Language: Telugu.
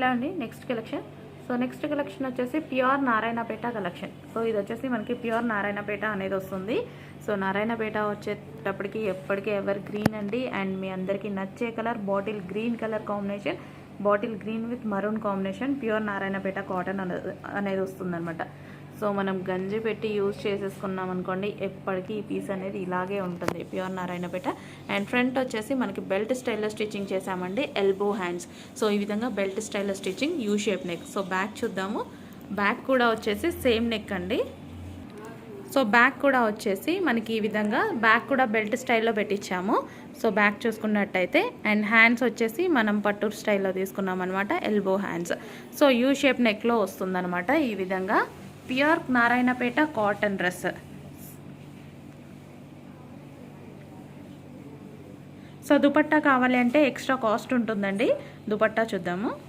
ఇలా అండి? Next collection so next collection వచ్చేసి ప్యూర్ నారాయణపేట కలెక్షన్ సో ఇది వచ్చేసి మనకి ప్యూర్ నారాయణపేట అనేది వస్తుంది. సో నారాయణపేట వచ్చేటప్పటికి ఎప్పటికీ ఎవర్ గ్రీన్ అండి. అండ్ మీ అందరికీ నచ్చే colour bottle green colour combination bottle green with maroon combination pure Narayanpet cotton అనేది అనేది వస్తుందన్నమాట. సో మనం గంజి పెట్టి యూజ్ చేసేసుకున్నాం అనుకోండి ఎప్పటికీ ఈ పీస్ అనేది ఇలాగే ఉంటుంది. ప్యూర్ నారాయణపేట. అండ్ ఫ్రంట్ వచ్చేసి మనకి బెల్ట్ స్టైల్లో స్టిచ్చింగ్ చేసామండి ఎల్బో హ్యాండ్స్. సో ఈ విధంగా బెల్ట్ స్టైల్లో stitching U shape neck. So back చూద్దాము. బ్యాక్ కూడా వచ్చేసి సేమ్ నెక్ అండి. సో బ్యాక్ కూడా వచ్చేసి మనకి ఈ విధంగా బ్యాక్ కూడా బెల్ట్ స్టైల్లో పెట్టించాము. సో బ్యాక్ చూసుకున్నట్టయితే అండ్ హ్యాండ్స్ వచ్చేసి మనం పట్టు స్టైల్లో తీసుకున్నాం అనమాట elbow hands. So U shape నెక్లో వస్తుందన్నమాట ఈ విధంగా. Pure Narayanpet cotton dress. So dupatta కావాలి అంటే ఎక్స్ట్రా కాస్ట్ ఉంటుందండి. దుపట్టా చూద్దాము.